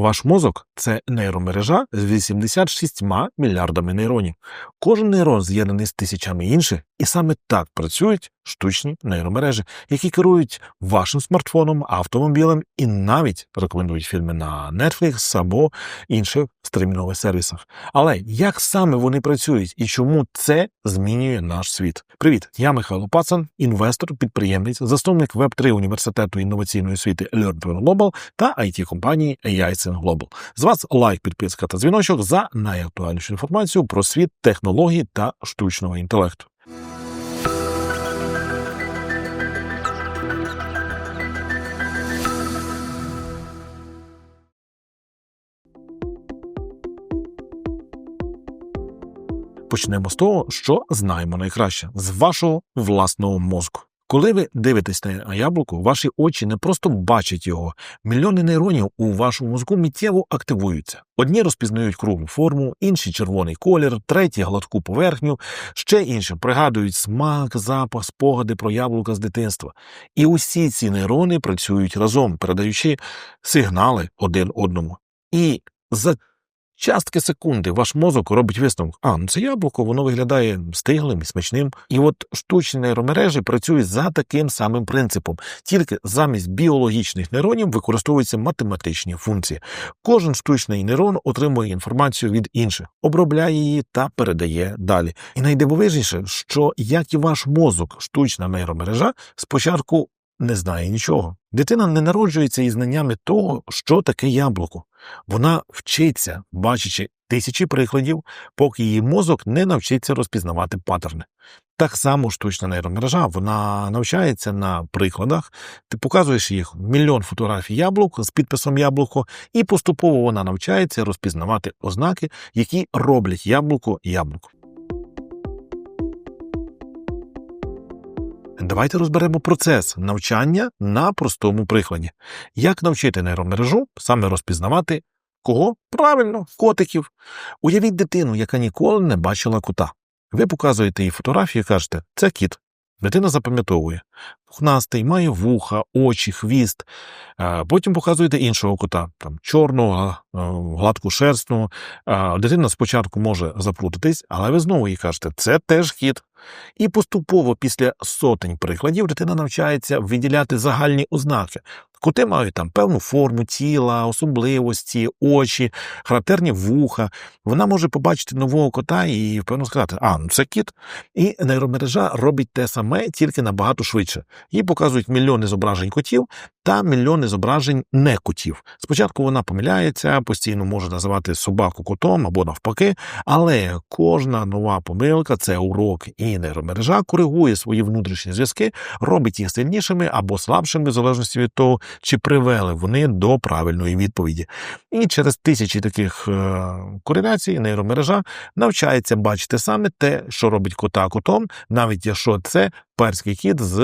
Ваш мозок це нейромережа з 86 мільярдами нейронів. Кожен нейрон з'єднаний з тисячами інших, і саме так працюють штучні нейромережі, які керують вашим смартфоном, автомобілем і навіть рекомендують фільми на Netflix або інших стрімінгових сервісах. Але як саме вони працюють і чому це змінює наш світ? Привіт, я Михайло Пацан, інвестор, підприємець, засновник Web3 університету інноваційної освіти Learn Global та it компанії AISN Global. З вас лайк, підписка та дзвіночок за найактуальнішу інформацію про світ технологій та штучного інтелекту. Почнемо з того, що знаємо найкраще з вашого власного мозку. Коли ви дивитесь на яблуко, ваші очі не просто бачать його. Мільйони нейронів у вашому мозку миттєво активуються. Одні розпізнають круглу форму, інші червоний колір, треті гладку поверхню, ще інші пригадують смак, запах, спогади про яблука з дитинства. І усі ці нейрони працюють разом, передаючи сигнали один одному. І за частки секунди ваш мозок робить висновок. А, ну це яблуко, воно виглядає стиглим і смачним. І от штучні нейромережі працюють за таким самим принципом, тільки замість біологічних нейронів використовуються математичні функції. Кожен штучний нейрон отримує інформацію від інших, обробляє її та передає далі. І найдивовижніше, що як і ваш мозок, штучна нейромережа спочатку не знає нічого. Дитина не народжується із знаннями того, що таке яблуко. Вона вчиться, бачачи тисячі прикладів, поки її мозок не навчиться розпізнавати паттерни. Так само штучна нейромережа, вона навчається на прикладах, ти показуєш їх мільйон фотографій яблук з підписом яблуко, і поступово вона навчається розпізнавати ознаки, які роблять яблуко яблуко. Давайте розберемо процес навчання на простому прикладі. Як навчити нейромережу саме розпізнавати кого? Правильно, котиків. Уявіть дитину, яка ніколи не бачила кота. Ви показуєте їй фотографію і кажете, це кіт. Дитина запам'ятовує. Пухнастий, має вуха, очі, хвіст. Потім показуєте іншого кота, там чорного, гладку шерстного. Дитина спочатку може заплутатись, але ви знову їй кажете, це теж кіт. І поступово після сотень прикладів дитина навчається виділяти загальні ознаки. Коти мають там певну форму тіла, особливості, очі, характерні вуха. Вона може побачити нового кота і певно сказати, а ну це кіт. І нейромережа робить те саме, тільки набагато швидше. Їй показують мільйони зображень котів та мільйони зображень не котів. Спочатку вона помиляється, постійно може називати собаку котом або навпаки, але кожна нова помилка це урок, і нейромережа коригує свої внутрішні зв'язки, робить їх сильнішими або слабшими, в залежності від того, чи привели вони до правильної відповіді. І через тисячі таких е, кореляцій нейромережа навчається бачити саме те, що робить кота котом, навіть якщо це перський кіт з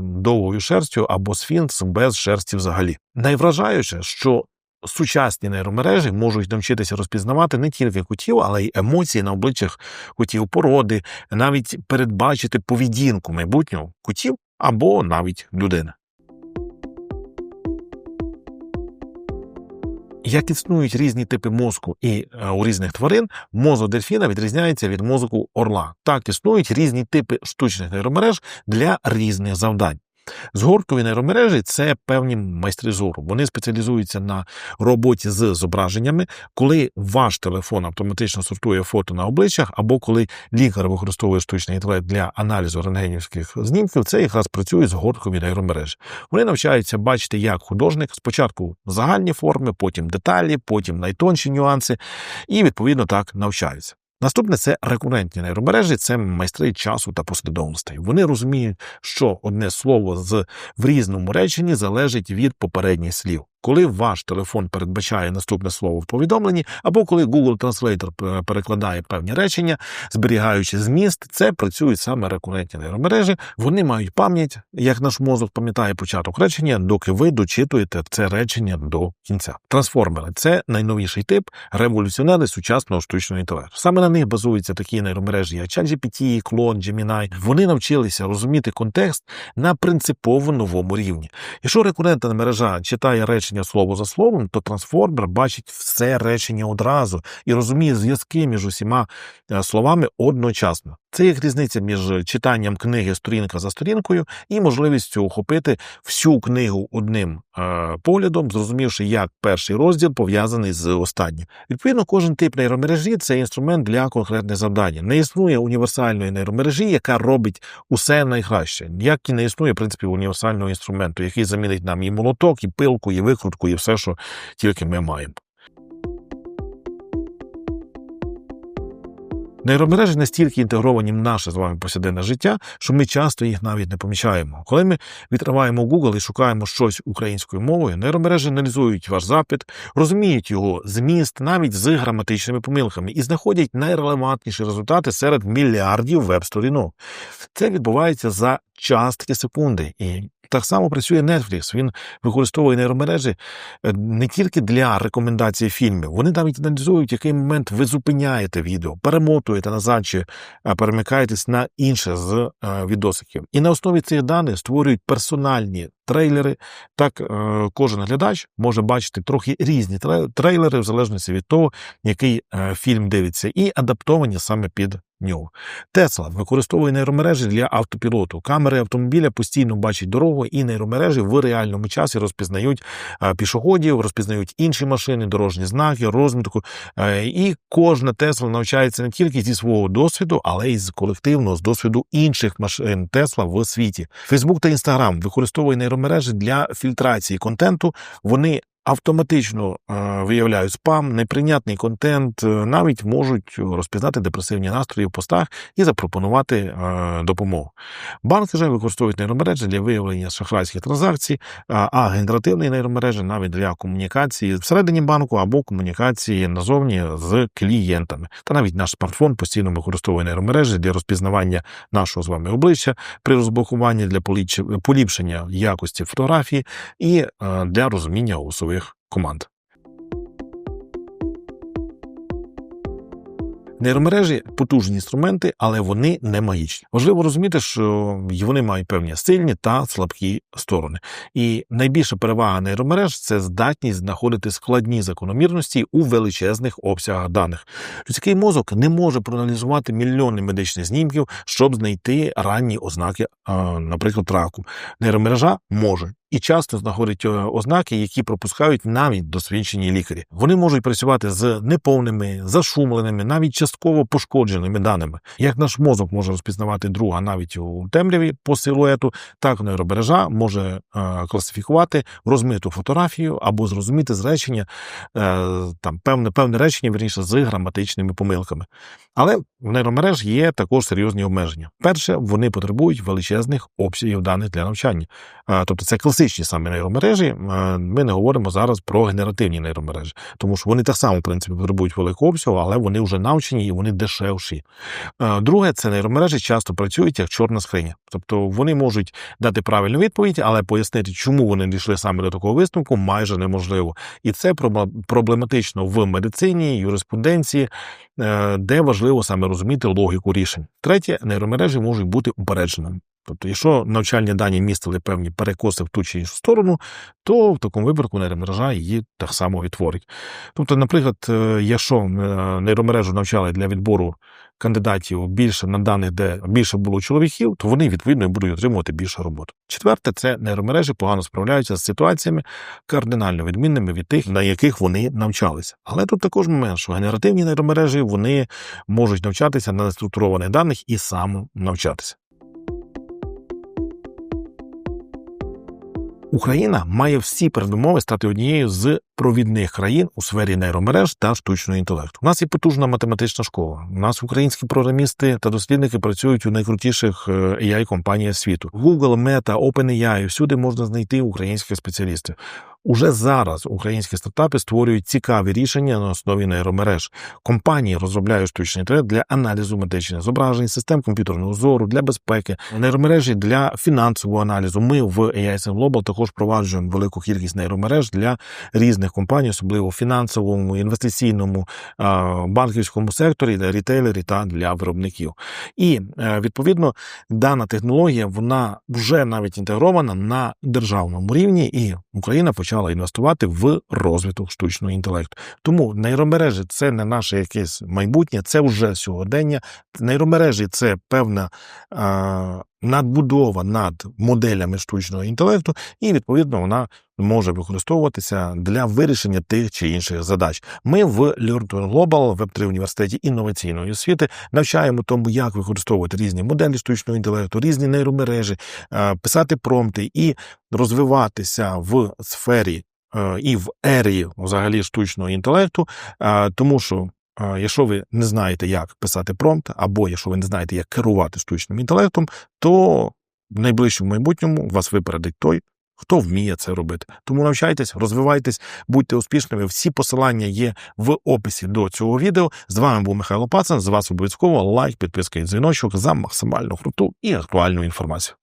довгою шерстю або сфінкс без шерсті взагалі. Найвражаюче, що Сучасні нейромережі можуть навчитися розпізнавати не тільки котів, але й емоції на обличчях котів породи, навіть передбачити поведінку майбутнього котів або навіть людини. Як існують різні типи мозку і е, у різних тварин, мозок дельфіна відрізняється від мозку орла. Так існують різні типи штучних нейромереж для різних завдань. Згорткові нейромережі це певні майстри зору. Вони спеціалізуються на роботі з зображеннями, коли ваш телефон автоматично сортує фото на обличчях, або коли лікар використовує штучний інтелект для аналізу рентгенівських знімків, це якраз працює згорткові нейромережі. Вони навчаються бачити, як художник спочатку загальні форми, потім деталі, потім найтонші нюанси, і відповідно так навчаються. Наступне це рекурентні нейромережі, це майстри часу та послідовностей. Вони розуміють, що одне слово з в різному реченні залежить від попередніх слів коли ваш телефон передбачає наступне слово в повідомленні, або коли Google Translator перекладає певні речення, зберігаючи зміст, це працюють саме рекурентні нейромережі. Вони мають пам'ять, як наш мозок пам'ятає початок речення, доки ви дочитуєте це речення до кінця. Трансформери це найновіший тип революціонери сучасного штучного інтелекту. Саме на них базуються такі нейромережі, як ChatGPT, Clone, Gemini. Вони навчилися розуміти контекст на принципово новому рівні. Якщо рекурентна мережа читає речення речення слово за словом, то трансформер бачить все речення одразу і розуміє зв'язки між усіма е, словами одночасно. Це як різниця між читанням книги сторінка за сторінкою і можливістю охопити всю книгу одним е, поглядом, зрозумівши, як перший розділ пов'язаний з останнім. Відповідно, кожен тип нейромережі це інструмент для конкретних завдань. Не існує універсальної нейромережі, яка робить усе найкраще. Як і не існує в принципі універсального інструменту, який замінить нам і молоток, і пилку, і викрутку, і все, що тільки ми маємо. Нейромережі настільки інтегровані в наше з вами повсякденне життя, що ми часто їх навіть не помічаємо. Коли ми відкриваємо Google і шукаємо щось українською мовою, нейромережі аналізують ваш запит, розуміють його зміст навіть з граматичними помилками і знаходять найрелевантніші результати серед мільярдів веб-сторінок. Це відбувається за частки секунди. І так само працює Netflix. Він використовує нейромережі е, не тільки для рекомендації фільмів. Вони навіть аналізують, який момент ви зупиняєте відео, перемотуєте назад чи е, перемикаєтесь на інше з е, відосиків. І на основі цих даних створюють персональні трейлери. Так кожен глядач може бачити трохи різні трейлери, в залежності від того, який фільм дивиться, і адаптовані саме під нього. Тесла використовує нейромережі для автопілоту. Камери автомобіля постійно бачать дорогу, і нейромережі в реальному часі розпізнають пішоходів, розпізнають інші машини, дорожні знаки, розмітку. І кожна Тесла навчається не тільки зі свого досвіду, але й з колективного з досвіду інших машин Тесла в світі. Фейсбук та Інстаграм використовує нейромережі для фільтрації контенту. Вони автоматично е, виявляють спам, неприйнятний контент, е, навіть можуть розпізнати депресивні настрої в постах і запропонувати е, допомогу. Банки вже використовують нейромережі для виявлення шахрайських транзакцій, а генеративні нейромережі навіть для комунікації всередині банку або комунікації назовні з клієнтами. Та навіть наш смартфон постійно використовує нейромережі для розпізнавання нашого з вами обличчя при розблокуванні для поліпшення якості фотографії і для розуміння голосових команд. Нейромережі потужні інструменти, але вони не магічні. Важливо розуміти, що вони мають певні сильні та слабкі сторони. І найбільша перевага нейромереж це здатність знаходити складні закономірності у величезних обсягах даних. Людський мозок не може проаналізувати мільйони медичних знімків, щоб знайти ранні ознаки, наприклад, раку. Нейромережа може і часто знаходять е, ознаки, які пропускають навіть досвідчені лікарі. Вони можуть працювати з неповними, зашумленими, навіть частково пошкодженими даними. Як наш мозок може розпізнавати друга навіть у темряві по силуету, так нейробережа може е, класифікувати розмиту фотографію або зрозуміти з речення е, там певне певне речення верніше з граматичними помилками. Але в нейромереж є також серйозні обмеження. Перше, вони потребують величезних обсягів даних для навчання, тобто це класичні саме нейромережі. Ми не говоримо зараз про генеративні нейромережі, тому що вони так само в принципі потребують великого обсягу, але вони вже навчені і вони дешевші. Друге, це нейромережі часто працюють як чорна скриня, тобто вони можуть дати правильну відповідь, але пояснити, чому вони дійшли саме до такого висновку, майже неможливо. І це проблематично в медицині, юриспруденції, е, де важливо саме розуміти логіку рішень. Третє, нейромережі можуть бути упередженими. Тобто, якщо навчальні дані містили певні перекоси в ту чи іншу сторону, то в такому випадку нейромережа її так само відтворить. Тобто, наприклад, е, якщо е, нейромережу навчали для відбору кандидатів більше на даних, де більше було чоловіків, то вони відповідно будуть отримувати більше роботи. Четверте, це нейромережі погано справляються з ситуаціями кардинально відмінними від тих, на яких вони навчалися. Але тут також момент, що генеративні нейромережі вони можуть навчатися на неструктурованих даних і самонавчатися. Україна має всі передумови стати однією з провідних країн у сфері нейромереж та штучного інтелекту. У нас є потужна математична школа. У нас українські програмісти та дослідники працюють у найкрутіших е, ai компаніях світу. Google, Meta, OpenAI – всюди можна знайти українських спеціалістів. Уже зараз українські стартапи створюють цікаві рішення на основі нейромереж. Компанії розробляють штучний інтелект для аналізу медичних зображень, систем комп'ютерного зору для безпеки, нейромережі для фінансового аналізу. Ми в AI Global також проваджуємо велику кількість нейромереж для різних компаній, особливо фінансовому, інвестиційному, банківському секторі, для рітейлерів та для виробників. І е, відповідно дана технологія вона вже навіть інтегрована на державному рівні, і Україна почала почала інвестувати в розвиток штучного інтелекту. Тому нейромережі це не наше якесь майбутнє, це вже сьогодення. Нейромережі це певна надбудова над моделями штучного інтелекту, і відповідно вона може використовуватися для вирішення тих чи інших задач. Ми в Learn to Global Web3 університеті інноваційної освіти навчаємо тому, як використовувати різні моделі штучного інтелекту, різні нейромережі, е, писати промпти і розвиватися в сфері е, і в ері взагалі штучного інтелекту, е, тому що. Якщо ви не знаєте, як писати промпт, або якщо ви не знаєте, як керувати штучним інтелектом, то в найближчому майбутньому вас випередить той, хто вміє це робити. Тому навчайтесь, розвивайтесь, будьте успішними. Всі посилання є в описі до цього відео. З вами був Михайло Пацан. З вас обов'язково лайк, підписка і дзвіночок за максимально круту і актуальну інформацію.